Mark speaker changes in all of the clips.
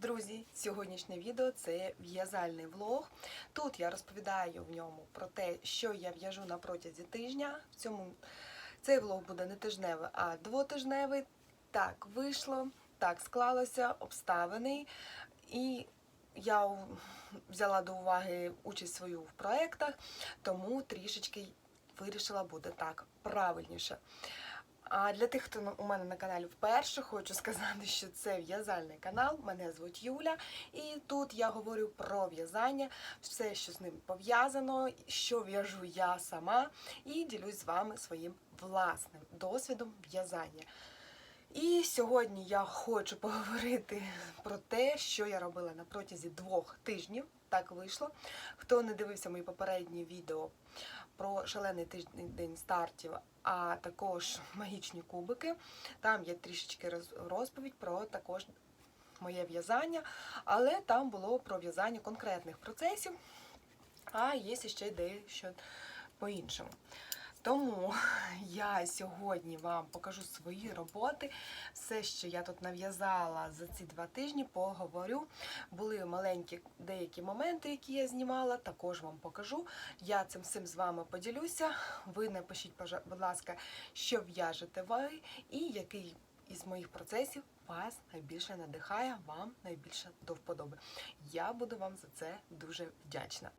Speaker 1: Друзі, сьогоднішнє відео це в'язальний влог. Тут я розповідаю в ньому про те, що я в'яжу на протязі тижня. В цьому цей влог буде не тижневий, а двотижневий. Так вийшло, так склалося, обставини. І я взяла до уваги участь свою в проєктах, тому трішечки вирішила буде так правильніше. А для тих, хто у мене на каналі вперше, хочу сказати, що це в'язальний канал. Мене звуть Юля, і тут я говорю про в'язання, все, що з ним пов'язано, що в'яжу я сама, і ділюсь з вами своїм власним досвідом в'язання. І сьогодні я хочу поговорити про те, що я робила на протязі двох тижнів. Так вийшло. Хто не дивився мої попередні відео шалений тиждень стартів, а також магічні кубики, там є трішечки розповідь про також моє в'язання, але там було про в'язання конкретних процесів, а є ще дещо по-іншому. Тому я сьогодні вам покажу свої роботи, все, що я тут нав'язала за ці два тижні, поговорю. Були маленькі деякі моменти, які я знімала, також вам покажу. Я цим всім з вами поділюся. Ви напишіть, будь ласка, що в'яжете ви і який із моїх процесів вас найбільше надихає, вам найбільше до вподоби. Я буду вам за це дуже вдячна.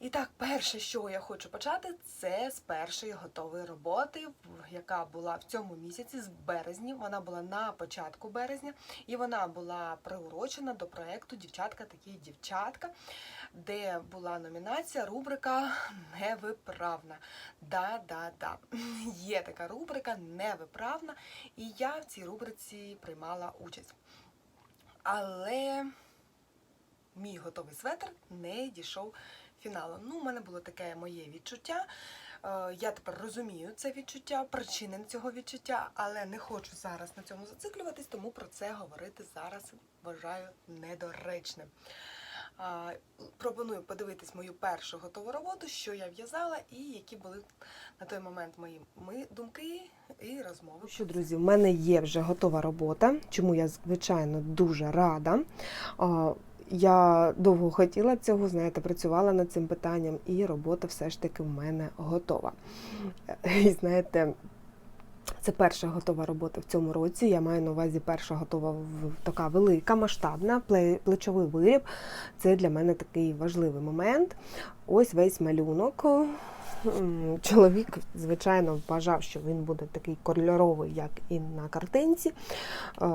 Speaker 1: І так, перше, що я хочу почати, це з першої готової роботи, яка була в цьому місяці, з березня. Вона була на початку березня, і вона була приурочена до проєкту Дівчатка такі дівчатка, де була номінація рубрика Невиправна. Да-да-да. Є така рубрика Невиправна, і я в цій рубриці приймала участь. Але мій готовий светр не дійшов фіналу. Ну, у мене було таке моє відчуття. Е, Я тепер розумію це відчуття, причини цього відчуття, але не хочу зараз на цьому зациклюватись, тому про це говорити зараз вважаю недоречним. Пропоную подивитись мою першу готову роботу, що я в'язала, і які були на той момент мої ми- думки і розмови.
Speaker 2: Ну Що, друзі, в мене є вже готова робота, чому я, звичайно, дуже рада. Я довго хотіла цього, знаєте, працювала над цим питанням, і робота все ж таки в мене готова. І знаєте, це перша готова робота в цьому році. Я маю на увазі перша готова така велика, масштабна, плечовий виріб. Це для мене такий важливий момент. Ось весь малюнок. Чоловік, звичайно, вважав, що він буде такий кольоровий, як і на картинці. Е,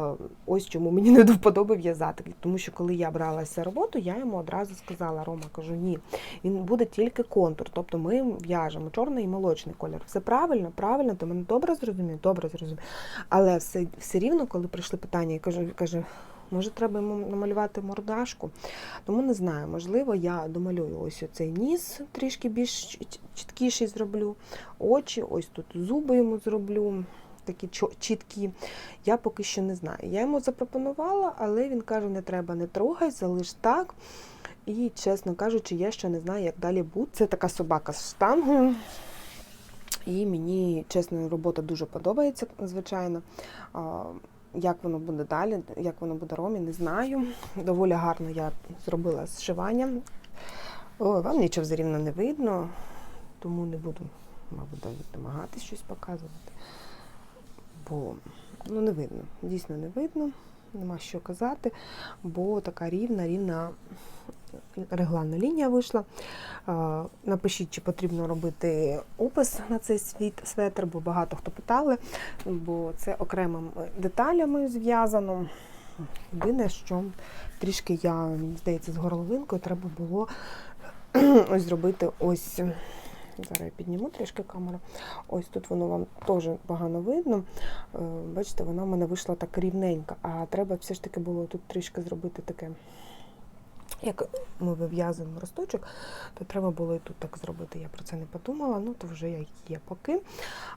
Speaker 2: Ось чому мені не до вподоби в'язати. Тому що коли я бралася роботу, я йому одразу сказала: Рома, кажу, ні, він буде тільки контур. Тобто ми в'яжемо чорний і молочний кольор. Все правильно, правильно, ти мене добре зрозумів, добре зрозумів. Але все, все рівно, коли прийшли питання, я кажу, каже, може, треба йому намалювати мордашку. Тому не знаю, можливо, я домалюю ось оцей ніс, трішки більш чіткіший зроблю. Очі, ось тут зуби йому зроблю. Такі чіткі, я поки що не знаю. Я йому запропонувала, але він каже: не треба, не трогай, залиш так. І, чесно кажучи, я ще не знаю, як далі буде. Це така собака з штангою. І мені, чесно, робота дуже подобається, звичайно. Як воно буде далі, як воно буде ромі, не знаю. Доволі гарно я зробила зшивання. О, вам нічого все рівно не видно, тому не буду, мабуть, навіть щось показувати. Бо ну, не видно, дійсно не видно, нема що казати, бо така рівна, рівна регланна лінія вийшла. Напишіть, чи потрібно робити опис на цей світ светр, бо багато хто питали, бо це окремими деталями зв'язано. Єдине, що трішки я, мені здається, з горловинкою треба було ось зробити ось. Зараз я підніму трішки камеру. Ось тут воно вам теж погано видно. Е, Бачите, вона в мене вийшла так рівненька, а треба все ж таки було тут трішки зробити таке Як ми вив'язуємо росточок, то треба було і тут так зробити. Я про це не подумала, ну то вже як є поки.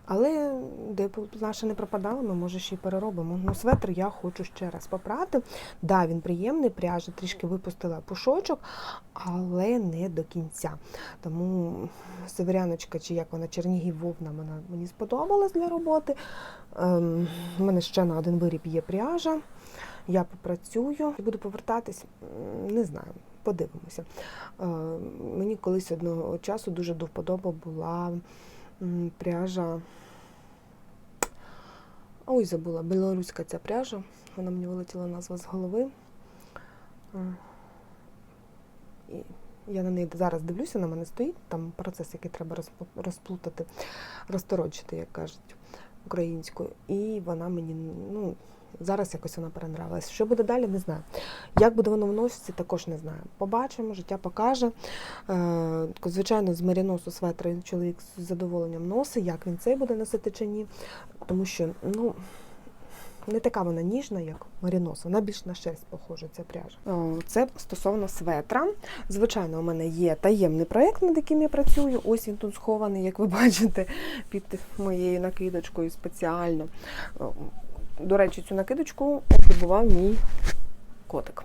Speaker 2: Але де наша не пропадала, ми може ще й переробимо. Ну, светр я хочу ще раз попрати. Да, він приємний, пряжа трішки випустила пушочок, але не до кінця. Тому северяночка, чи як вона Чернігів вовна, вона мені сподобалась для роботи. Ем, у мене ще на один виріб є пряжа. Я попрацюю і буду повертатись, не знаю, подивимося. Е, Мені колись одного часу дуже до вподоби була пряжа. Ой, забула, білоруська ця пряжа. Вона мені вилетіла назва з голови. Е, І я на неї зараз дивлюся, на мене стоїть там процес, який треба розплутати, розторочити, як кажуть українською. І вона мені, ну, зараз якось вона перенравилась. Що буде далі, не знаю. Як буде воно вноситися, також не знаю. Побачимо, життя покаже. Е, звичайно, з меріносу светра чоловік з задоволенням носить, як він цей буде носити чи ні. Тому що, ну. Не така вона ніжна, як марінос, вона більш на шерсть похожа, ця пряжа. Це стосовно светра. Звичайно, у мене є таємний проєкт, над яким я працюю. Ось він тут схований, як ви бачите, під моєю накидочкою спеціально. До речі, цю накидочку опробував мій котик.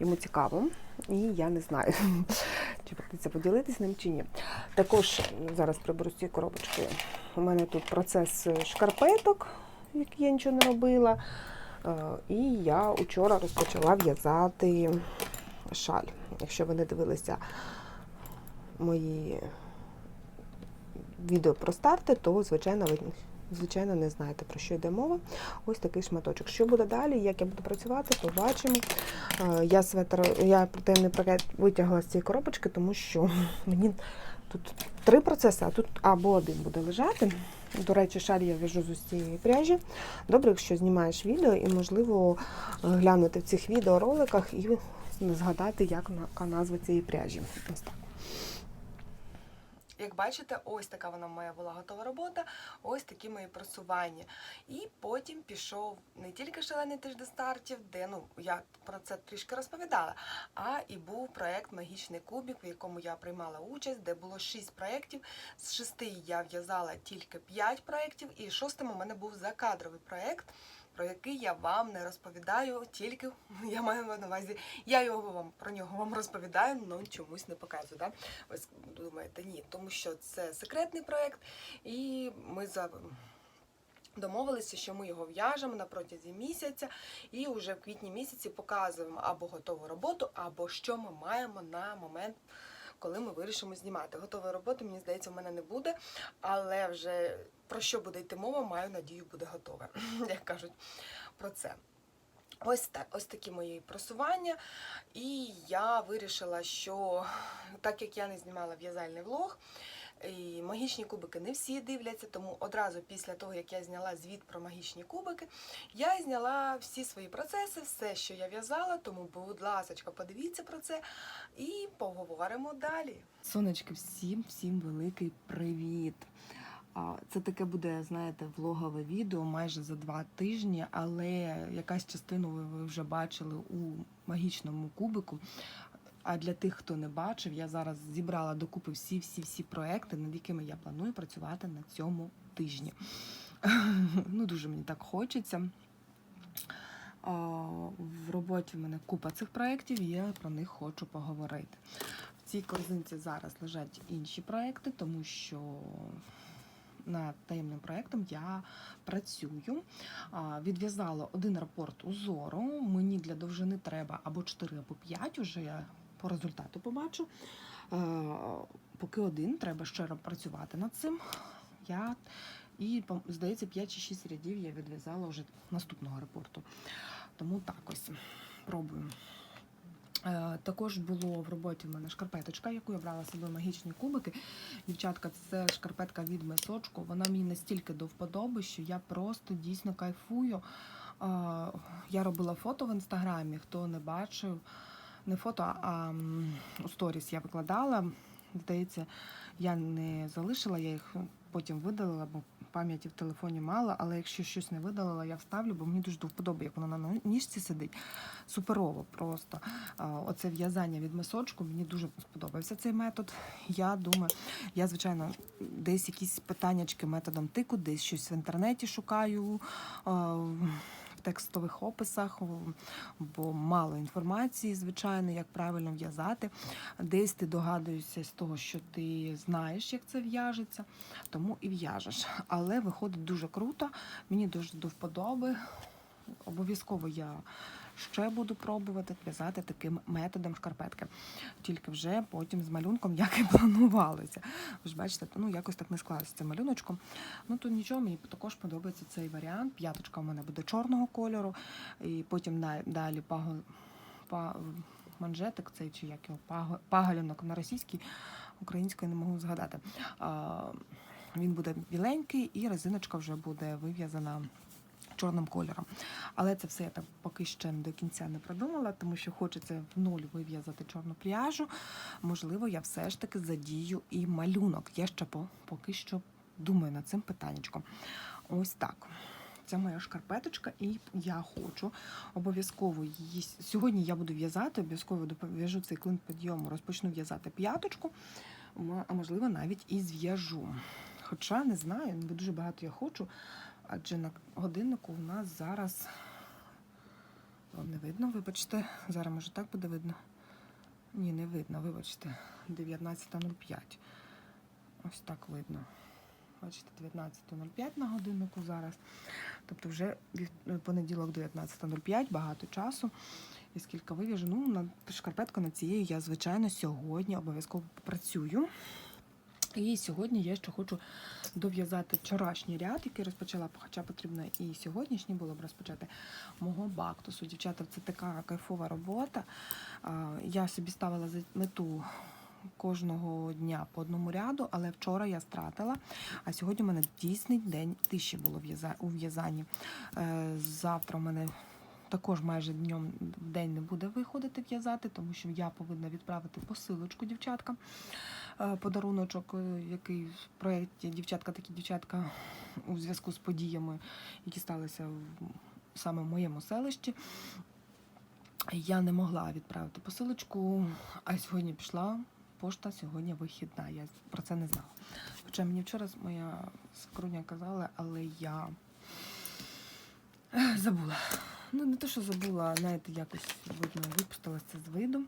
Speaker 2: Йому цікаво, і я не знаю, чи прийдеться поділитися ним чи ні. Також зараз приберу цієї коробочки. У мене тут процес шкарпеток, як я нічого не робила. Е, І я вчора розпочала в'язати шаль. Якщо ви не дивилися мої відео про старти, то звичайно ви звичайно не знаєте про що йде мова. Ось такий шматочок. Що буде далі, як я буду працювати, побачимо. Е, Я светр, я протеїнний пакет витягла з цієї коробочки, тому що мені тут три процеси, а тут або один буде лежати. До речі, шаль я в'яжу з ось цієї пряжі. Добре, якщо знімаєш відео і, можливо, е, глянути в цих відеороликах і згадати, як на- назва цієї пряжі. Ось так.
Speaker 1: Як бачите, ось така вона моя була готова робота, ось такі мої просування. І потім пішов не тільки шалений тиждень стартів, де ну я про це трішки розповідала, а і був проект Магічний кубік, в якому я приймала участь, де було шість проєктів. З шести я в'язала тільки п'ять проєктів, і шостим у мене був закадровий проєкт. Про який я вам не розповідаю, тільки я маю на увазі, я його вам про нього вам розповідаю, але чомусь не показую. Да? С- думаєте, ні, тому що це секретний проєкт, і ми за. Домовилися, що ми його в'яжемо на протязі місяця, і вже в квітні місяці показуємо або готову роботу, або що ми маємо на момент, коли ми вирішимо знімати. Готової роботи, мені здається, в мене не буде, але вже про що буде йти мова, маю надію, буде готове, як кажуть про це. Ось так, ось такі мої просування. І я вирішила, що так як я не знімала в'язальний влог, і магічні кубики не всі дивляться, тому одразу після того, як я зняла звіт про магічні кубики, я зняла всі свої процеси, все, що я в'язала. Тому, будь ласка, подивіться про це і поговоримо далі. Сонечки, всім, всім великий привіт! Це таке буде, знаєте, влогове відео майже за два тижні, але якась частину ви вже бачили у магічному кубику. А для тих, хто не бачив, я зараз зібрала докупи всі всі всі проекти, над якими я планую працювати на цьому тижні. Ну, дуже мені так хочеться. В роботі в мене купа цих проєктів, я про них хочу поговорити. В цій корзинці зараз лежать інші проекти, тому що над таємним проєктом я працюю. Відв'язала один рапорт узору. Мені для довжини треба або 4, або 5, уже по результату побачу. Е, Поки один, треба ще працювати над цим. Я і, здається, 5 чи 6 рядів я відв'язала вже наступного репорту. Тому так ось пробую. Е, Також було в роботі в мене шкарпеточка, яку я брала з собою магічні кубики. Дівчатка, це шкарпетка від месочку. Вона мені настільки до вподоби, що я просто дійсно кайфую. Е, Я робила фото в інстаграмі, хто не бачив. Не фото, а сторіс я викладала. Здається, я не залишила, я їх потім видалила, бо
Speaker 3: пам'яті в телефоні мало, але якщо щось не видалила, я вставлю, бо мені дуже до вподоби, як вона на ніжці сидить. Суперово просто. Оце в'язання від мисочку мені дуже сподобався цей метод. Я думаю, я, звичайно, десь якісь питаннячки методом тику, десь щось в інтернеті шукаю. Текстових описах, бо мало інформації, звичайно, як правильно в'язати. Десь ти догадуєшся з того, що ти знаєш, як це в'яжеться, тому і в'яжеш. Але виходить дуже круто, мені дуже до вподоби. Обов'язково я ще буду пробувати в'язати таким методом шкарпетки. Тільки вже потім з малюнком, як і планувалося. Ви ж бачите, ну якось так не склалося цим малюночком. Ну то нічого, мені також подобається цей варіант. П'яточка у мене буде чорного кольору, і потім далі паго, па, манжетик, цей чи як його паго, паголінок на російській, українською не можу згадати. Він буде біленький, і резиночка вже буде вив'язана чорним кольором. Але це все я так поки ще до кінця не продумала, тому що хочеться в нуль вив'язати чорну пряжу. Можливо, я все ж таки задію і малюнок. Я ще поки що думаю над цим питаннячком. Ось так. Це моя шкарпеточка, і я хочу обов'язково її. Сьогодні я буду в'язати, обов'язково дов'яжу цей клин підйому, розпочну в'язати п'яточку, а можливо навіть і зв'яжу. Хоча не знаю, бо дуже багато я хочу, адже на годиннику у нас зараз вам не видно, вибачте. Зараз може так буде видно. Ні, не видно, вибачте. 19.05. Ось так видно. Бачите, 19.05 на годиннику зараз. Тобто вже вів- понеділок 19.05, багато часу. І скільки вивіжу, ну, на шкарпетку на цією я, звичайно, сьогодні обов'язково попрацюю. І сьогодні я ще хочу дов'язати вчорашній ряд, який розпочала, хоча потрібно і сьогоднішній було б розпочати мого бактусу. Дівчата, це така кайфова робота. Я собі ставила за мету кожного дня по одному ряду, але вчора я стратила. А сьогодні у мене дійсний день тиші було у в'язанні. Е, Завтра у мене також майже днем день не буде виходити в'язати, тому що я повинна відправити посилочку дівчаткам. Е, Подаруночок, е, який в проєкті дівчатка, такі дівчатка у зв'язку з подіями, які сталися саме в моєму селищі. Я не могла відправити посилочку, а сьогодні пішла пошта, сьогодні вихідна. Я про це не знала. Хоча мені вчора моя скруня казала, але я забула. Ну, не те, що забула, знаєте, якось видно, випустила це з виду.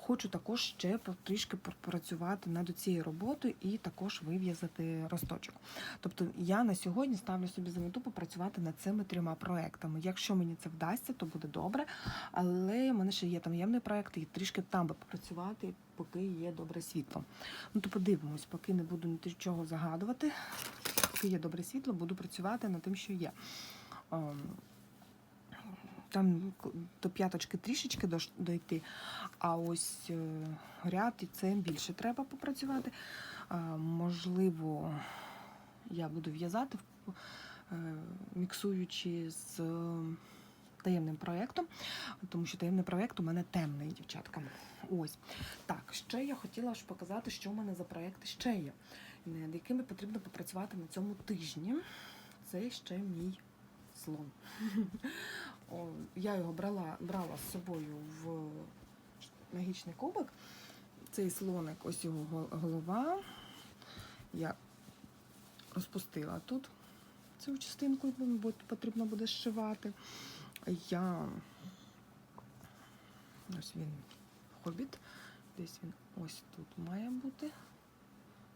Speaker 3: Хочу також ще трішки попрацювати над цією роботою і також вив'язати росточок. Тобто я на сьогодні ставлю собі за мету попрацювати над цими трьома проектами. Якщо мені це вдасться, то буде добре. Але в мене ще є там ємний проект, і трішки там би попрацювати, поки є добре світло. Ну то подивимось, поки не буду нічого загадувати. Поки є добре світло, буду працювати над тим, що є. Там до п'яточки трішечки дойти, а ось е, ряд і це більше треба попрацювати. Можливо, я буду в'язати, е, міксуючи з таємним проєктом, тому що таємний проєкт у мене темний, дівчатка. Ось. Так, ще я хотіла ж показати, що в мене за проєкти ще є, над якими потрібно попрацювати на цьому тижні. Це ще мій слон. Я його брала, брала з собою в магічний кубок. Цей слоник, ось його голова. Я розпустила тут цю частинку, бо потрібно буде зшивати. Я ось він хобіт. Десь він ось тут має бути.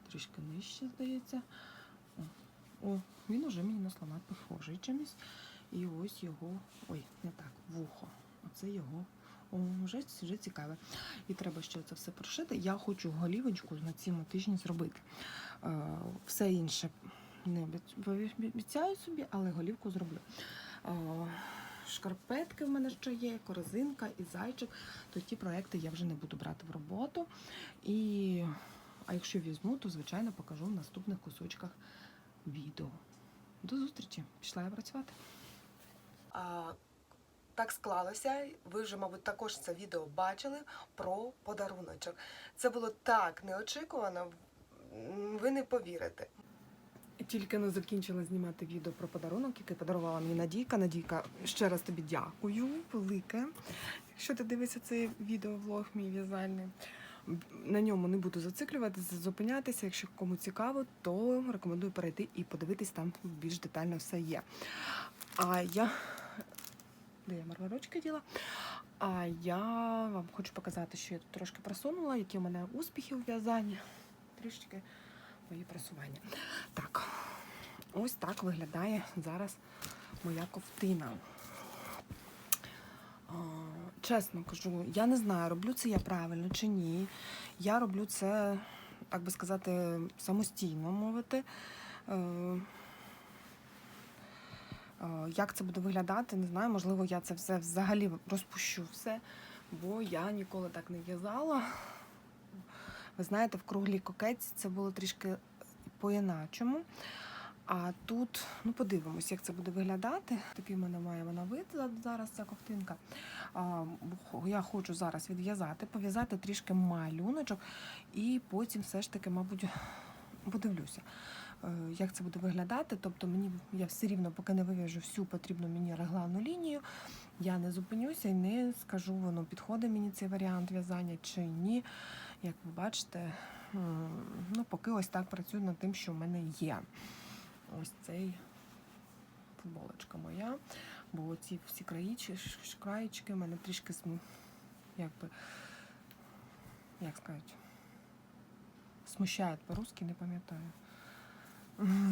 Speaker 3: Трішки нижче, здається. О, він уже мені на слона похожий чимось. І ось його. Ой, не так, вухо. Оце його. О, вже, вже цікаве. І треба ще це все прошити. Я хочу голівочку на цьому тижні зробити. Е, все інше не обіцяю собі, але голівку зроблю. Е, шкарпетки в мене ще є, корзинка і зайчик. То ті проекти я вже не буду брати в роботу. І, а якщо візьму, то звичайно покажу в наступних кусочках відео. До зустрічі! Пішла я працювати.
Speaker 1: А, так склалося. Ви вже, мабуть, також це відео бачили про подаруночок. Це було так неочікувано, ви не повірите.
Speaker 3: Тільки не закінчила знімати відео про подарунок, який подарувала мені Надійка. Надійка, ще раз тобі дякую, велике. Якщо ти дивишся цей відеовлог, мій в'язальний. На ньому не буду зациклюватися, зупинятися. Якщо кому цікаво, то рекомендую перейти і подивитись, там більш детально все є. А я. Де я мармарочки діла? А я вам хочу показати, що я тут трошки просунула, які у мене успіхи у в'язанні. Трішки мої просування. Так, ось так виглядає зараз моя ковтина. Чесно кажу, я не знаю, роблю це я правильно чи ні. Я роблю це, так би сказати, самостійно мовити. Е, Як це буде виглядати, не знаю. Можливо, я це все взагалі розпущу все, бо я ніколи так не в'язала. Ви знаєте, в круглій кокетці це було трішки по-іначому. А тут, ну подивимось, як це буде виглядати. Такий в мене має вона вид зараз ця ковтинка. Я хочу зараз відв'язати, пов'язати трішки малюночок, і потім все ж таки, мабуть, подивлюся, як це буде виглядати. Тобто мені я все рівно, поки не вив'яжу всю потрібну мені регланну лінію, я не зупинюся і не скажу, воно підходить мені цей варіант в'язання чи ні. Як ви бачите, ну поки ось так працюю над тим, що в мене є. Ось цей футболочка моя. Бо ці всі країчки, краєчки в мене трішки сму, якби, як сказати, смущають по-русски, не пам'ятаю.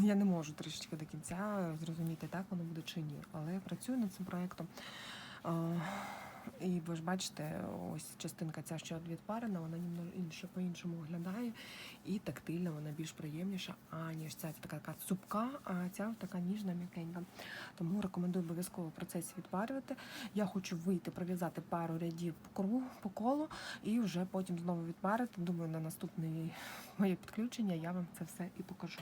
Speaker 3: Я не можу трішечки до кінця зрозуміти, так воно буде чи ні. Але я працюю над цим проєктом. І ви ж бачите, ось частинка ця, що відпарена, вона інше по-іншому виглядає. І тактильна, вона більш приємніша, аніж ця така, така цупка, а ця така ніжна, м'якенька. Тому рекомендую обов'язково в процесі відпарювати. Я хочу вийти, пров'язати пару рядів по кругу, по колу, і вже потім знову відпарити. Думаю, на наступне моє підключення я вам це все і покажу.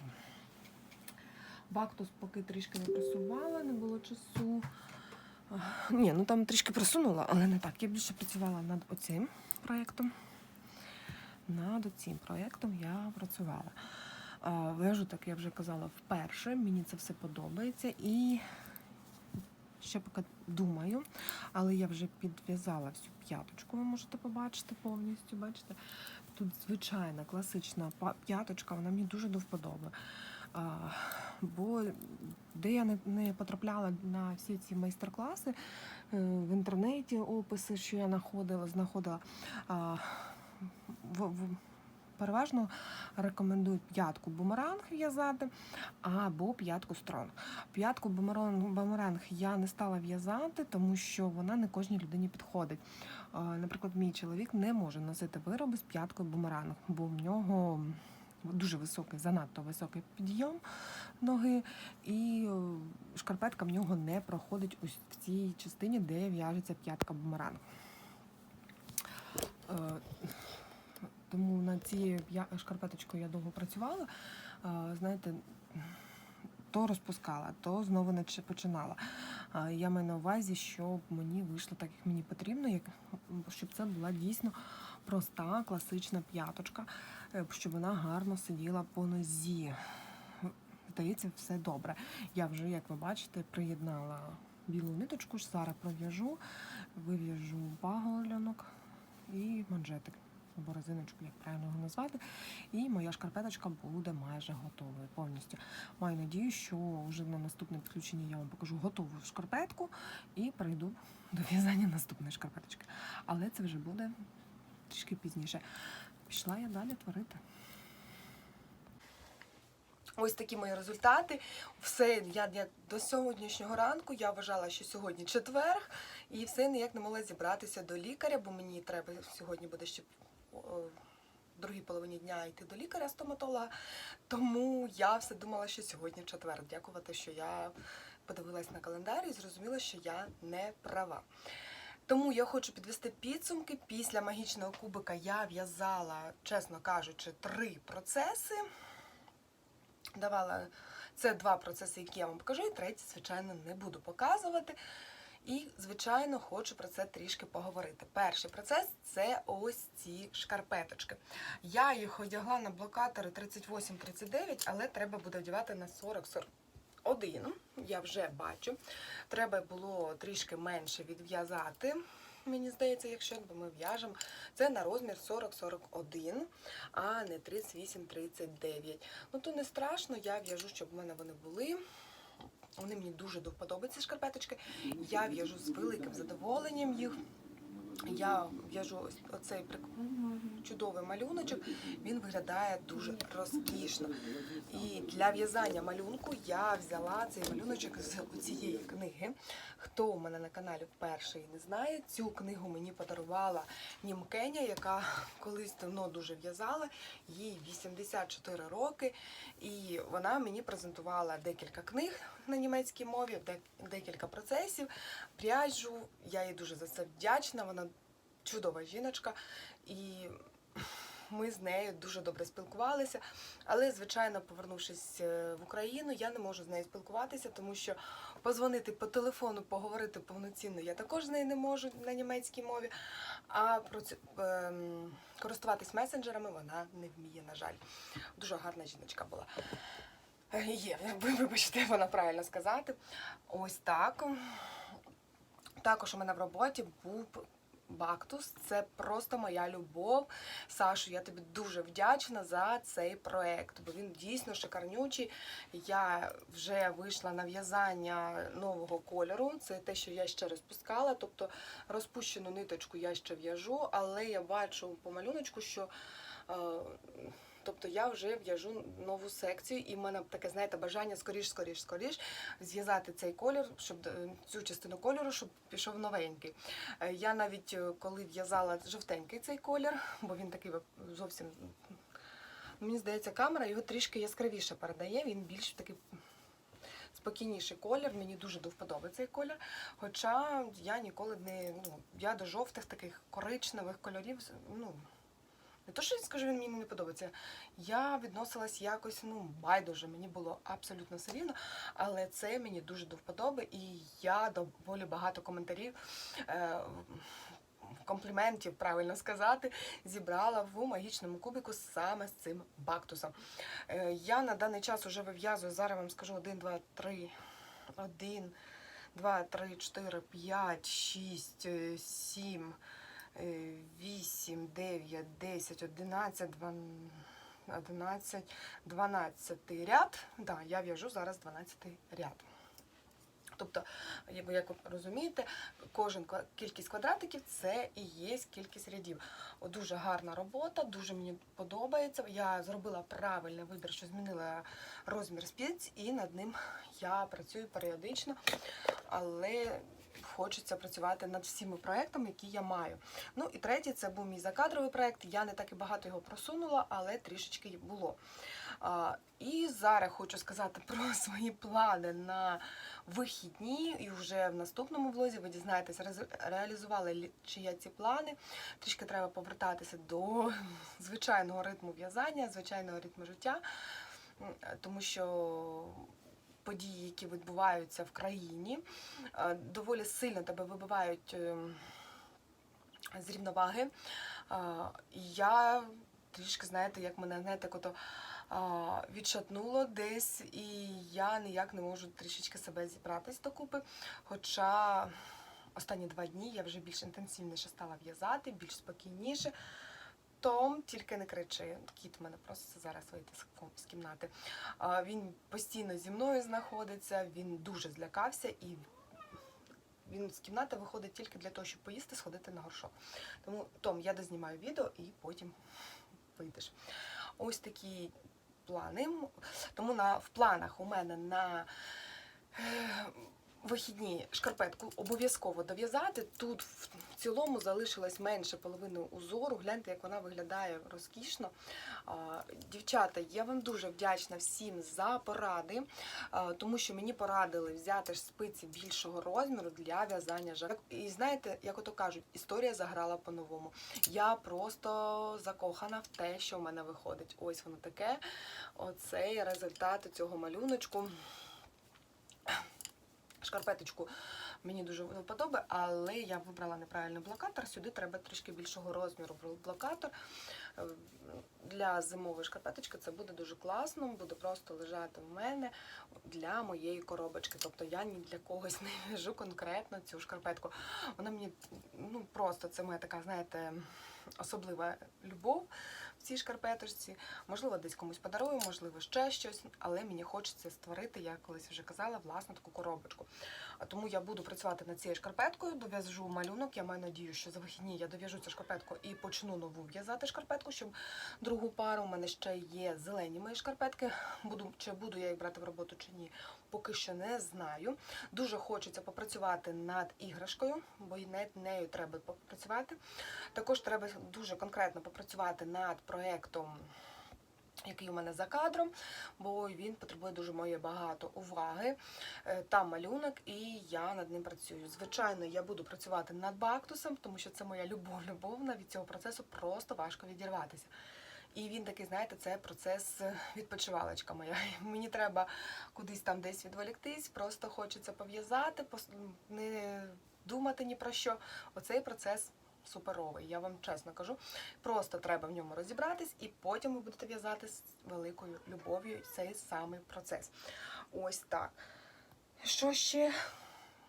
Speaker 3: Бактус поки трішки не просувала, не було часу. Ні, ну там трішки просунула, але не так. Я більше працювала над оцим проєктом. Над цим проєктом я працювала. А, Вяжу, так я вже казала, вперше. Мені це все подобається. І ще поки думаю, але я вже підв'язала всю п'яточку, ви можете побачити повністю. Бачите? Тут звичайна класична п'яточка, вона мені дуже до вподоби. Бо де я не, потрапляла на всі ці майстер-класи е, в інтернеті, описи, що я знаходила, знаходила. В, переважно рекомендують п'ятку бумеранг в'язати або п'ятку стронг. П'ятку бумеранг, бумеранг я не стала в'язати, тому що вона не кожній людині підходить. Наприклад, мій чоловік не може носити вироби з п'яткою бумеранг, бо в нього дуже високий, занадто високий підйом ноги, і е, шкарпетка в нього не проходить ось в цій частині, де в'яжеться п'ятка бумеранг. Е, Тому над цією шкарпеточкою я довго працювала. Е, Знаєте, то розпускала, то знову наче починала. Я маю на увазі, щоб мені вийшло так, як мені потрібно, щоб це була дійсно проста класична п'яточка, щоб вона гарно сиділа по нозі. Здається, все добре. Я вже, як ви бачите, приєднала білу ниточку, зараз пров'яжу, вив'яжу баголянок і манжетик або резиночку, як правильно його назвати. І моя шкарпеточка буде майже готовою повністю. Маю надію, що вже на наступне підключення я вам покажу готову шкарпетку і перейду до в'язання наступної шкарпеточки. Але це вже буде трішки пізніше. Пішла я далі творити.
Speaker 1: Ось такі мої результати. Все, я, я до сьогоднішнього ранку я вважала, що сьогодні четверг, і все ніяк не могла зібратися до лікаря, бо мені треба сьогодні буде ще в другій половині дня йти до лікаря стоматолога. Тому я все думала, що сьогодні четвер. Дякувати, що я подивилась на календар і зрозуміла, що я не права. Тому я хочу підвести підсумки. Після магічного кубика я в'язала, чесно кажучи, три процеси давала це два процеси, які я вам покажу, і третій, звичайно, не буду показувати. І, звичайно, хочу про це трішки поговорити. Перший процес це ось ці шкарпеточки. Я їх одягла на блокатори 38-39, але треба буде одягати на 40-41. Я вже бачу. Треба було трішки менше відв'язати. Мені здається, якщо ми в'яжемо, це на розмір 40-41, а не 38-39. Ну то не страшно, я в'яжу, щоб в мене вони були. Вони мені дуже до вподоби, шкарпеточки. Я в'яжу з великим задоволенням їх. Я в'яжу ось оцей чудовий малюночок. Він виглядає дуже розкішно. І для в'язання малюнку я взяла цей малюночок з цієї книги. Хто у мене на каналі вперше і не знає, цю книгу мені подарувала Німкеня, яка колись давно дуже в'язала. Їй 84 роки. І вона мені презентувала декілька книг на німецькій мові, де- декілька процесів. Пряжу. Я їй дуже за це вдячна. Вона чудова жіночка. І ми з нею дуже добре спілкувалися. Але, звичайно, повернувшись е, в Україну, я не можу з нею спілкуватися, тому що позвонити по телефону, поговорити повноцінно я також з нею не можу на німецькій мові. А ем, користуватись месенджерами вона не вміє, на жаль. Дуже гарна жіночка була. Е, Є, ви вибачте, вона правильно сказати. Ось так. Також у мене в роботі був Бактус. Це просто моя любов. Сашу, я тобі дуже вдячна за цей проект, бо він дійсно шикарнючий. Я вже вийшла на в'язання нового кольору. Це те, що я ще розпускала. Тобто розпущену ниточку я ще в'яжу, але я бачу по малюночку, що. Тобто я вже в'яжу нову секцію, і в мене таке, знаєте, бажання скоріш, скоріш, скоріш зв'язати цей колір, щоб е, цю частину кольору, щоб пішов новенький. Е, Я навіть е, коли в'язала жовтенький цей колір, бо він такий зовсім. Мені здається, камера його трішки яскравіше передає, він більш такий спокійніший колір. Мені дуже до цей колір. Хоча я ніколи не. Ну, я до жовтих таких коричневих кольорів. ну, не то, що я скажу, він мені не подобається. Я відносилась якось, ну, байдуже, мені було абсолютно все рівно, але це мені дуже до вподоби, і я доволі багато коментарів. Е- Компліментів, правильно сказати, зібрала в магічному кубику саме з цим бактусом. Е, Я на даний час вже вив'язую, зараз вам скажу 1, 2, 3, 1, 2, 3, 4, 5, 6, 7, 8, 9, 10, 11, 12, 12 ряд. Да, я в'яжу зараз 12 ряд. Тобто, як ви розумієте, кожен кількість квадратиків це і є кількість рядів. Дуже гарна робота, дуже мені подобається. Я зробила правильний вибір, що змінила розмір спиць, і над ним я працюю періодично, але хочеться працювати над всіма проектами, які я маю. Ну і третє, це був мій закадровий проект. Я не так і багато його просунула, але трішечки було. А, і зараз хочу сказати про свої плани на вихідні. І вже в наступному влозі ви дізнаєтесь, реалізували лі- чи я ці плани. Трішки треба повертатися до звичайного ритму в'язання, звичайного ритму життя, тому що. Події, які відбуваються в країні, е, доволі сильно тебе вибивають ем, з рівноваги. І Я трішки, знаєте, як мене знаєте, ото а, відшатнуло десь, і я ніяк не можу трішечки себе зібратись докупи. Хоча останні два дні я вже більш інтенсивніше стала в'язати, більш спокійніше. Том, тільки не кричи. Кіт мене проситься зараз вийти з кімнати. Він постійно зі мною знаходиться, він дуже злякався і він з кімнати виходить тільки для того, щоб поїсти, сходити на горшок. Тому Том, я дознімаю відео і потім вийдеш. Ось такі плани. Тому на, в планах у мене на е, вихідні шкарпетку обов'язково дов'язати. Тут в цілому залишилось менше половини узору. Гляньте, як вона виглядає розкішно. Дівчата, я вам дуже вдячна всім за поради, тому що мені порадили взяти ж спиці більшого розміру для в'язання жак. І знаєте, як ото кажуть, історія заграла по-новому. Я просто закохана в те, що в мене виходить. Ось воно таке. Оцей результат цього малюночку. шкарпеточку мені дуже не вподобає, але я вибрала неправильний блокатор. Сюди треба трішки більшого розміру блокатор. Е, Для зимової шкарпеточки це буде дуже класно, буде просто лежати в мене для моєї коробочки. Тобто я ні для когось не в'яжу конкретно цю шкарпетку. Вона мені ну просто це моя така, знаєте, особлива любов в цій шкарпеточці. Можливо, десь комусь подарую, можливо, ще щось, але мені хочеться створити, я колись вже казала, власну таку коробочку. Тому я буду працювати над цією шкарпеткою, дов'яжу малюнок. Я маю надію, що за вихідні я дов'яжу цю шкарпетку і почну нову в'язати шкарпетку, щоб другу пару. У мене ще є зелені мої шкарпетки. Буду чи буду я їх брати в роботу чи ні, поки що не знаю. Дуже хочеться попрацювати над іграшкою, бо над нею треба попрацювати. Також треба дуже конкретно попрацювати над проектом. Який у мене за кадром, бо він потребує дуже моєї багато уваги. Е, Там малюнок, і я над ним працюю. Звичайно, я буду працювати над бактусом, тому що це моя любов, любовна. Від цього процесу просто важко відірватися. І він такий, знаєте, це процес е, відпочивалочка моя. Мені треба кудись там десь відволіктись, просто хочеться пов'язати, не думати ні про що. Оцей процес суперовий, я вам чесно кажу. Просто треба в ньому розібратись, і потім ви будете в'язати з великою любов'ю цей самий процес. Ось так. Що ще?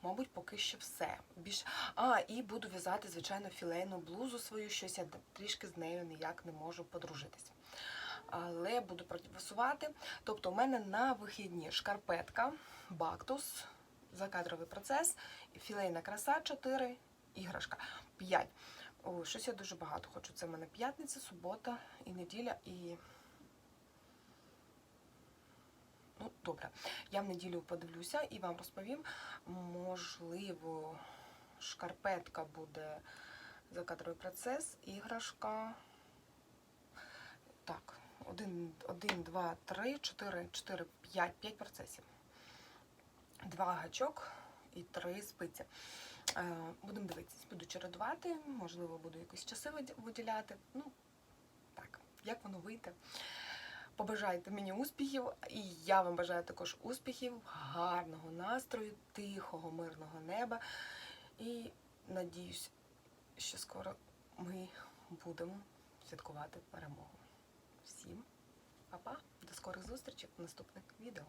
Speaker 1: Мабуть, поки що все. Більш... А, і буду в'язати, звичайно, філейну блузу свою, щось я трішки з нею ніяк не можу подружитись. Але буду працювати. Тобто, у мене на вихідні шкарпетка, бактус, закадровий процес, філейна краса 4, іграшка 5. О, щось я дуже багато хочу. Це в мене п'ятниця, субота і неділя, і. Ну, добре. Я в неділю подивлюся і вам розповім. Можливо, шкарпетка буде закадровий процес, іграшка. Так, один, один, два, три, чотири, чотири, п'ять, п'ять процесів. Два гачок і три спиці. Е, Будемо дивитися, буду чередувати, можливо, буду якісь часи виділяти. Ну, так, як воно вийде. Побажайте мені успіхів, і я вам бажаю також успіхів, гарного настрою, тихого, мирного неба. І надіюсь, що скоро ми будемо святкувати перемогу. Всім па-па, до скорих зустрічей в наступних відео.